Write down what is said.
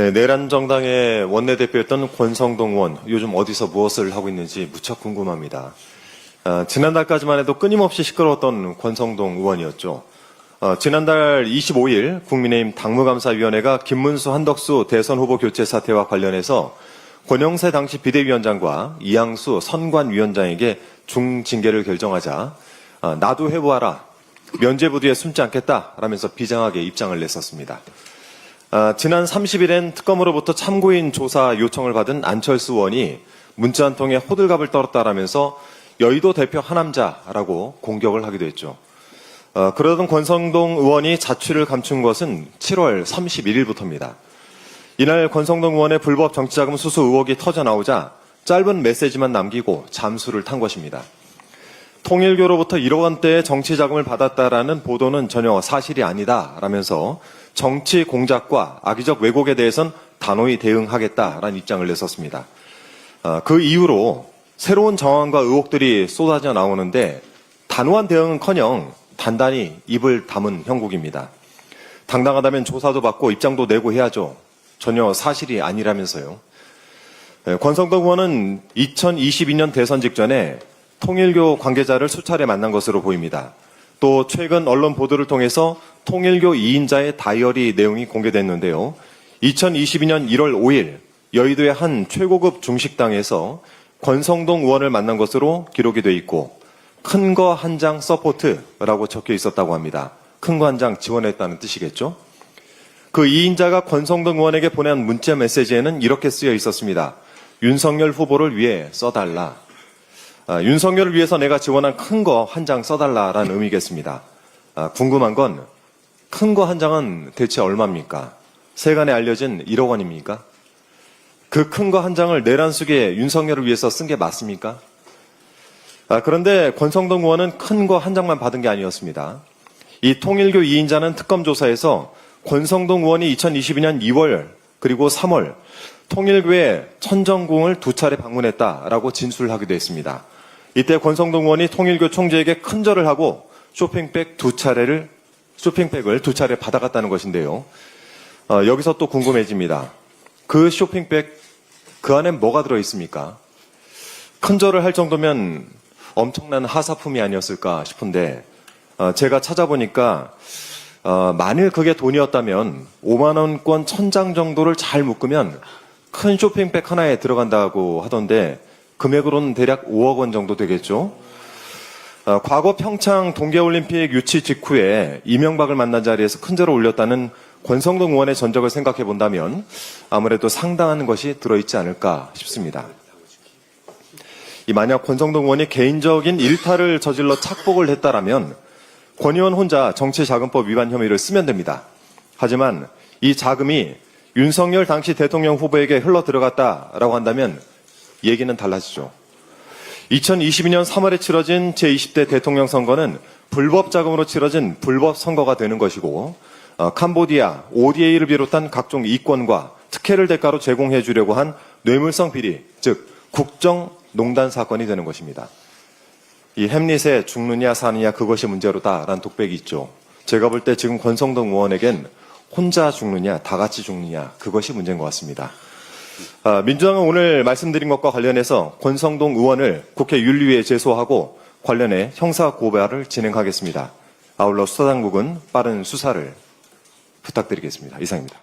네, 내란 정당의 원내대표였던 권성동 의원 요즘 어디서 무엇을 하고 있는지 무척 궁금합니다. 아, 지난달까지만 해도 끊임없이 시끄러웠던 권성동 의원이었죠. 어, 지난달 25일 국민의힘 당무감사위원회가 김문수 한덕수 대선 후보 교체 사태와 관련해서 권영세 당시 비대위원장과 이양수 선관위원장에게 중징계를 결정하자 아, 나도 해보아라 면죄부 뒤에 숨지 않겠다라면서 비장하게 입장을 냈었습니다. 아, 지난 30일엔 특검으로부터 참고인 조사 요청을 받은 안철수 의원이 문자 한 통에 호들갑을 떨었다라면서 여의도 대표 하남자라고 공격을 하기도 했죠. 어, 그러던 권성동 의원이 자취를 감춘 것은 7월 31일부터입니다. 이날 권성동 의원의 불법 정치자금 수수 의혹이 터져 나오자 짧은 메시지만 남기고 잠수를 탄 것입니다. 통일교로부터 1억 원대의 정치 자금을 받았다라는 보도는 전혀 사실이 아니다라면서 정치 공작과 악의적 왜곡에 대해선 단호히 대응하겠다라는 입장을 냈었습니다. 어, 그 이후로 새로운 정황과 의혹들이 쏟아져 나오는데 단호한 대응은커녕 단단히 입을 담은 형국입니다. 당당하다면 조사도 받고 입장도 내고 해야죠. 전혀 사실이 아니라면서요. 예, 권성동 의원은 2022년 대선 직전에 통일교 관계자를 수차례 만난 것으로 보입니다. 또 최근 언론 보도를 통해서 통일교 2인자의 다이어리 내용이 공개됐는데요. 2022년 1월 5일 여의도의 한 최고급 중식당에서 권성동 의원을 만난 것으로 기록이 돼 있고 큰 거 한 장 서포트라고 적혀 있었다고 합니다. 큰 거 한 장 지원했다는 뜻이겠죠? 그 2인자가 권성동 의원에게 보낸 문자 메시지에는 이렇게 쓰여 있었습니다. 윤석열 후보를 위해 써달라. 아, 윤석열을 위해서 내가 지원한 큰 거 한 장 써달라라는 의미겠습니다. 아, 궁금한 건 큰 거 한 장은 대체 얼마입니까? 세간에 알려진 1억 원입니까? 그 큰 거 한 장을 내란 속에 윤석열을 위해서 쓴 게 맞습니까? 아, 그런데 권성동 의원은 큰 거 한 장만 받은 게 아니었습니다. 이 통일교 2인자는 특검 조사에서 권성동 의원이 2022년 2월 그리고 3월 통일교의 천정궁을 두 차례 방문했다라고 진술을 하기도 했습니다. 이때 권성동 의원이 통일교 총재에게 큰절을 하고 쇼핑백 두 차례를 쇼핑백을 두 차례 받아갔다는 것인데요. 어, 여기서 또 궁금해집니다. 그 쇼핑백 그 안에 뭐가 들어 있습니까? 큰절을 할 정도면 엄청난 하사품이 아니었을까 싶은데 어, 제가 찾아보니까 어, 만일 그게 돈이었다면 5만 원권 천장 정도를 잘 묶으면 큰 쇼핑백 하나에 들어간다고 하던데 금액으로는 대략 5억 원 정도 되겠죠. 어, 과거 평창 동계올림픽 유치 직후에 이명박을 만난 자리에서 큰 절을 올렸다는 권성동 의원의 전적을 생각해 본다면 아무래도 상당한 것이 들어있지 않을까 싶습니다. 이 만약 권성동 의원이 개인적인 일탈을 저질러 착복을 했다라면 권 의원 혼자 정치자금법 위반 혐의를 쓰면 됩니다. 하지만 이 자금이 윤석열 당시 대통령 후보에게 흘러 들어갔다라고 한다면 얘기는 달라지죠. 2022년 3월에 치러진 제20대 대통령 선거는 불법 자금으로 치러진 불법 선거가 되는 것이고 어, 캄보디아, ODA를 비롯한 각종 이권과 특혜를 대가로 제공해 주려고 한 뇌물성 비리, 즉 국정농단 사건이 되는 것입니다. 이 햄릿에 죽느냐 사느냐 그것이 문제로다라는 독백이 있죠. 제가 볼 때 지금 권성동 의원에겐 혼자 죽느냐 다 같이 죽느냐 그것이 문제인 것 같습니다. 아, 민주당은 오늘 말씀드린 것과 관련해서 권성동 의원을 국회 윤리위에 제소하고 관련해 형사 고발을 진행하겠습니다. 아울러 수사당국은 빠른 수사를 부탁드리겠습니다. 이상입니다.